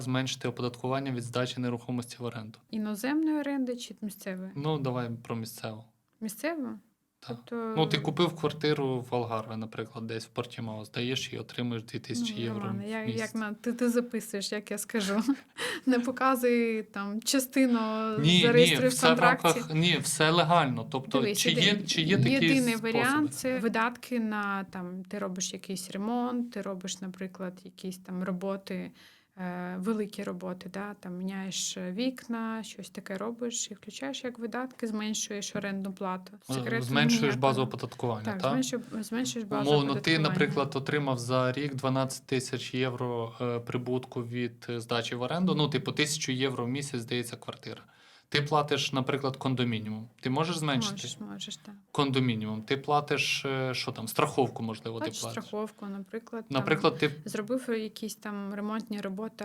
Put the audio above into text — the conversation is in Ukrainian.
як зменшити оподаткування від здачі нерухомості в оренду? Іноземної оренди чи місцевої? Ну, давай про місцеву. Місцеву? Так. Тобто, Ну, ти купив квартиру в Алгарве, наприклад, десь в Портімао, здаєш і отримуєш 2000 ну, євро. Романе, в як, місяць. як на, ти, ти записуєш, як я скажу. Не показуй там частину Ні, зареєструй ні, в все в рамках, ні, все легально. Тобто, Дивись, чи, є, чи є такі єдиний способи? варіант це видатки на там, ти робиш якийсь ремонт, ти робиш, наприклад, якісь там роботи, великі роботи, да? там міняєш вікна, щось таке робиш і включаєш як видатки, зменшуєш орендну плату. Секрету Зменшуєш базу оподаткування, Так, так? зменшуєш, зменшуєш базу Умовно, ти, наприклад, отримав за рік 12 тисяч євро е, прибутку від е, здачі в оренду. Ну, типу, тисячу євро в місяць здається квартира. Ти платиш, наприклад, кондомініум. Ти можеш зменшити Можеш, можеш, так. кондомініум. Ти платиш е, що там, страховку, можливо, Платиш ти платиш. страховку, наприклад. там, Наприклад, ти зробив якісь там ремонтні роботи,